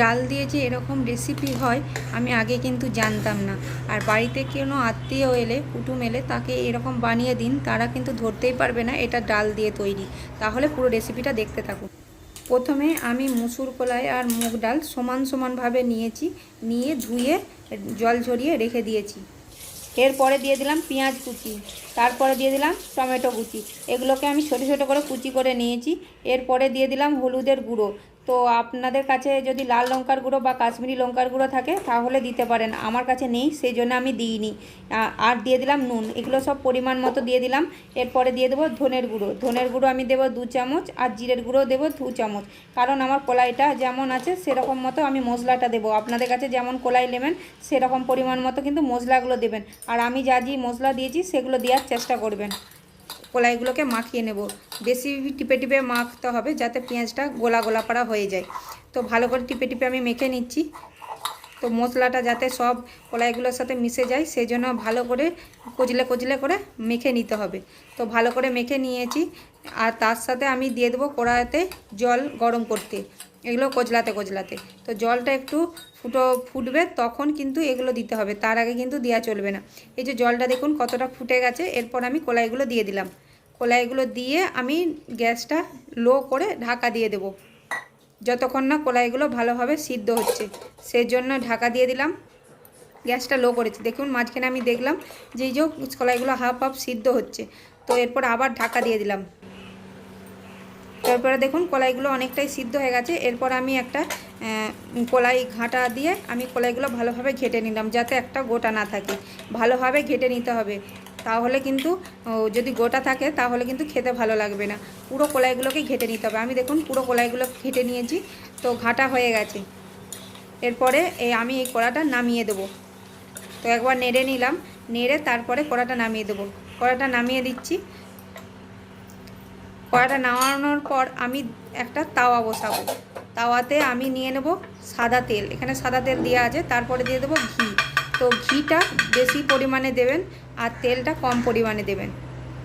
ডাল দিয়ে যে এরকম রেসিপি হয়, আমি আগে কিন্তু জানতাম না। আর বাড়িতে কোনো আত্মীয় এলে, কুটুম এলে, তাকে এরকম বানিয়ে দিন, তারা কিন্তু ধরতেই পারবে না এটা ডাল দিয়ে তৈরি। তাহলে পুরো রেসিপিটা দেখতে থাকুন। প্রথমে আমি মুসুর কলাই আর মুগ ডাল সমান সমানভাবে নিয়েছি, নিয়ে ধুয়ে, জল ঝরিয়ে রেখে দিয়েছি। এরপরে দিয়ে দিলাম পেঁয়াজ কুচি, তারপরে দিয়ে দিলাম টমেটো কুচি। এগুলোকে আমি ছোটো ছোটো করে কুচি করে নিয়েছি। এরপরে দিয়ে দিলাম হলুদের গুঁড়ো তো আপনাদের কাছে যদি লাল লঙ্কার গুঁড়ো বা কাশ্মীরি লঙ্কার গুঁড়ো থাকে, তাহলে দিতে পারেন। আমার কাছে নেই সেই জন্য আমি দিইনি। আর দিয়ে দিলাম নুন। এগুলো সব পরিমাণ মতো দিয়ে দিলাম। এরপরে দিয়ে দেবো ধনের গুঁড়ো। ধনের গুঁড়ো আমি দেবো দু চামচ, আর জিরের গুঁড়ো দেবো দু চামচ। কারণ আমার কলাইটা যেমন আছে, সেরকম মতো আমি মশলাটা দেবো। আপনাদের কাছে যেমন কলাই নেবেন, সেরকম পরিমাণ মতো কিন্তু মশলাগুলো দেবেন। আর আমি যা যে মশলা দিয়েছি, সেগুলো দেওয়ার চেষ্টা করবেন। কলাইগুলোকে মাখিয়ে নেব। বেশি টিপে টিপে মাখতে হবে যাতে পেঁয়াজটা গোলা গোলা পাড়া হয়ে যায়। তো ভালো করে টিপে টিপে আমি মেখে নিচ্ছি। তো মশলাটা যাতে সব কলাইগুলোর সাথে মিশে যায় সেই জন্য ভালো করে কচলে কচলে করে মেখে নিতে হবে। তো ভালো করে মেখে নিয়েছি। আর তার সাথে আমি দিয়ে দেবো কড়াইতে জল গরম করতে। এগুলো কচলাতে কচলাতে। তো জলটা একটু ফুটো ফুটবে, তখন কিন্তু এগুলো দিতে হবে। তার আগে কিন্তু দেওয়া চলবে না। এই যে জলটা দেখুন কতটা ফুটে গেছে। এরপর আমি কলাইগুলো দিয়ে দিলাম। কলাইগুলো দিয়ে আমি গ্যাসটা লো করে ঢাকা দিয়ে দেবো। যতক্ষণ না কলাইগুলো ভালোভাবে সিদ্ধ হচ্ছে সেই জন্য ঢাকা দিয়ে দিলাম। গ্যাসটা লো করেছি। দেখুন, মাঝখানে আমি দেখলাম যে যে কলাইগুলো হাফ হাফ সিদ্ধ হচ্ছে, তো এরপর আবার ঢাকা দিয়ে দিলাম। তারপরে দেখুন, কলাইগুলো অনেকটাই সিদ্ধ হয়ে গেছে। এরপর আমি একটা কলাই ঘাঁটা দিয়ে আমি কলাইগুলো ভালোভাবে ঘেটে নিলাম, যাতে একটা গোটা না থাকে। ভালোভাবে ঘেটে নিতে হবে। তাহলে কিন্তু যদি গোটা থাকে তাহলে কিন্তু খেতে ভালো লাগবে না। পুরো কলাইগুলোকে ঘেটে নিতে হবে। আমি দেখুন পুরো কলাইগুলো ঘেটে নিয়েছি, তো ঘাটা হয়ে গেছে। এরপরে এই আমি এই কড়াটা নামিয়ে দেবো। তো একবার নেড়ে নিলাম, নেড়ে তারপরে কড়াটা নামিয়ে দেবো। কড়াটা নামিয়ে দিচ্ছি। কড়াটা নামানোর পর আমি একটা তাওয়া বসাবো। তাওয়াতে আমি নিয়ে নেব সাদা তেল। এখানে সাদা তেল দেওয়া আছে, তারপরে দিয়ে দেবো ঘি। তো ঘিটা বেশি পরিমাণে দেবেন আর তেলটা কম পরিমাণে দেবেন।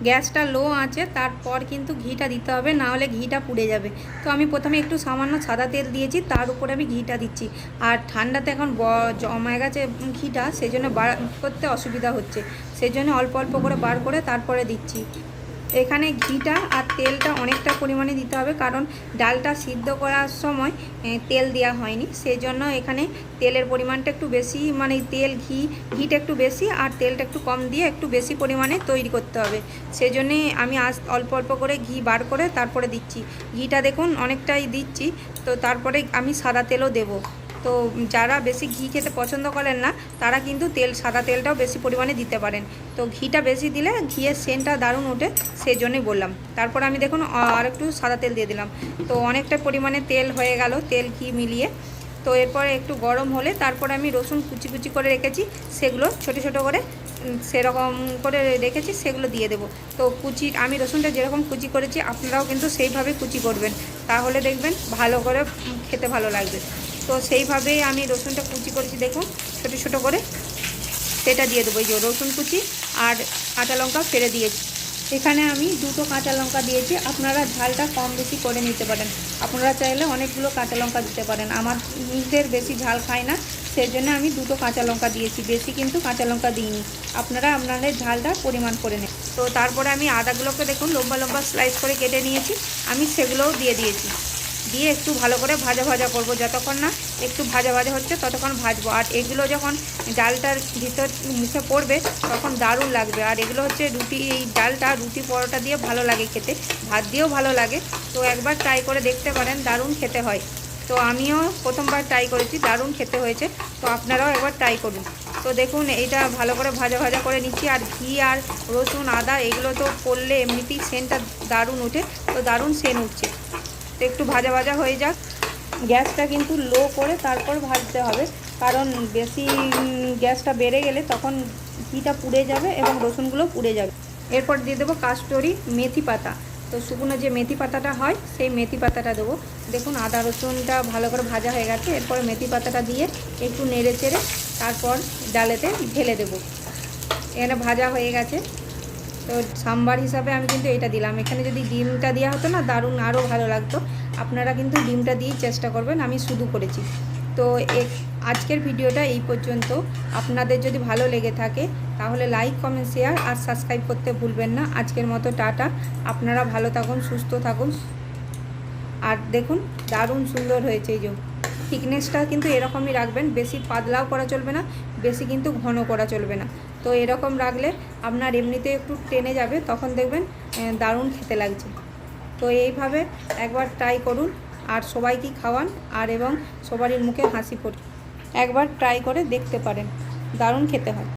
গ্যাসটা লো আছে, তারপর কিন্তু ঘিটা দিতে হবে, না হলে ঘিটা পুড়ে যাবে। তো আমি প্রথমে একটু সামান্য সাদা তেল দিয়েছি, তার উপরে আমি ঘিটা দিচ্ছি। আর ঠান্ডাতে এখন ব- জমে গেছে ঘিটা, সেজন্য বার করতে অসুবিধা হচ্ছে। সেজন্য অল্প অল্প করে বার করে তারপরে দিচ্ছি। এখানে ঘিটা আর তেলটা অনেকটা পরিমাণে দিতে হবে, কারণ ডালটা সিদ্ধ করার সময় তেল দেওয়া হয়নি। সেই জন্য এখানে তেলের পরিমাণটা একটু বেশি মানে তেল, ঘি, ঘিটা একটু বেশি আর তেলটা একটু কম দিয়ে একটু বেশি পরিমাণে তৈরি করতে হবে। সেই জন্যে আমি আজ অল্প অল্প করে ঘি বার করে তারপরে দিচ্ছি। ঘিটা দেখুন অনেকটাই দিচ্ছি, তো তারপরে আমি সাদা তেলও দেবো। তো যারা বেশি ঘি খেতে পছন্দ করেন না, তারা কিন্তু তেল, সাদা তেলটাও বেশি পরিমাণে দিতে পারেন। তো ঘিটা বেশি দিলে ঘিয়ের সেন্টটা দারুণ ওঠে সেই জন্যই বললাম। তারপর আমি দেখুন আর একটু সাদা তেল দিয়ে দিলাম। তো অনেকটা পরিমাণে তেল হয়ে গেল, তেল, ঘি মিলিয়ে। তো এরপরে একটু গরম হলে তারপরে আমি রসুন কুচি কুচি করে রেখেছি, সেগুলো ছোট ছোট করে সেরকম করে রেখেছি, সেগুলো দিয়ে দেবো। তো কুচি, আমি রসুনটা যেরকম কুচি করেছি, আপনারাও কিন্তু সেইভাবে কুচি করবেন। তাহলে দেখবেন ভালো করে খেতে ভালো লাগবে। তো সেইভাবেই আমি রসুনটা কুচি করেছি, দেখুন, ছোট ছোট করে। সেটা দিয়ে দেবো, এই যে রসুন কুচি আর কাঁচা লঙ্কা ফেলে দিয়েছি। এখানে আমি দুটো কাঁচা লঙ্কা দিয়েছি, আপনারা ঝালটা কম বেশি করে নিতে পারেন। আপনারা চাইলে অনেকগুলো কাঁচা লঙ্কা দিতে পারেন। আমার নিজের বেশি ঝাল খায় না সেই জন্য আমি দুটো কাঁচা লঙ্কা দিয়েছি, বেশি কিন্তু কাঁচা লঙ্কা দিইনি। আপনারা আপনাদের ঝালটা পরিমাণ করে নেন। তো তারপরে আমি আদাগুলোকে দেখুন, লম্বা লম্বা স্লাইস করে কেটে নিয়েছি, আমি সেগুলোও দিয়ে দিয়েছি। দিয়ে একটু ভালো করে ভাজা ভাজা করব, যতক্ষণ না একটু ভাজা ভাজা হচ্ছে ততক্ষণ ভাজবো। আর এগুলো যখন ডালটার ভিতর মুখে পড়বে, তখন দারুণ লাগবে। আর এগুলো হচ্ছে রুটি, এই ডালটা রুটি পরোটা দিয়ে ভালো লাগে খেতে, ভাত দিয়েও ভালো লাগে। তো একবার ট্রাই করে দেখতে পারেন, দারুণ খেতে হয়। তো আমিও প্রথমবার ট্রাই করেছি, দারুণ খেতে হয়েছে। তো আপনারাও একবার ট্রাই করুন। তো দেখুন, এইটা ভালো করে ভাজা ভাজা করে নিচ্ছি। আর ঘি আর রসুন, আদা, এগুলো তো করলে এমনিতেই সেন্টটা দারুণ উঠে তো দারুণ সেন উঠছে। তো একটু ভাজা ভাজা হয়ে যাক। গ্যাসটা কিন্তু লো করে তারপর ভাজতে হবে। কারণ বেশি গ্যাসটা বেড়ে গেলে তখন ঘিটা পুড়ে যাবে এবং রসুনগুলো পুড়ে যাবে। এরপর দিয়ে দেবো কাস্টরি মেথি পাতা। তো শুকনো যে মেথি পাতাটা হয়, সেই মেথি পাতাটা দেবো। দেখুন, আদা রসুনটা ভালো করে ভাজা হয়ে গেছে। এরপরে মেথি পাতাটা দিয়ে একটু নেড়ে চেড়ে তারপর ডালেতে ঢেলে দেবো। এখানে ভাজা হয়ে গেছে। তো সাম্বার হিসাবে আমি কিন্তু এটা দিলাম। এখানে যদি ডিমটা দেওয়া হতো না, দারুণ আরও ভালো লাগতো। আপনারা কিন্তু ডিমটা দিয়েই চেষ্টা করবেন, আমি শুধু করেছি। তো আজকের ভিডিওটা এই পর্যন্ত। আপনাদের যদি ভালো লেগে থাকে, তাহলে লাইক কমেন্ট শেয়ার আর সাবস্ক্রাইব করতে ভুলবেন না। আজকের মতো টাটা। আপনারা ভালো থাকুন, সুস্থ থাকুন। আর দেখুন, দারুণ সুন্দর হয়েছে এই যে। থিকনেসটা কিন্তু এরকমই রাখবেন, বেশি পাতলাও করা চলবে না, বেশি কিন্তু ঘন করা চলবে না। তো এরকম রাখলে আপনার এমনিতে একটু টেনে যাবে, তখন দেখবেন দারুণ খেতে লাগছে। তো এইভাবে একবার ট্রাই করুন, আর সবাইকে খাওয়ান, আর এবং সবারই মুখে হাসি পড়ি একবার ট্রাই করে দেখতে পারেন, দারুণ খেতে হয়।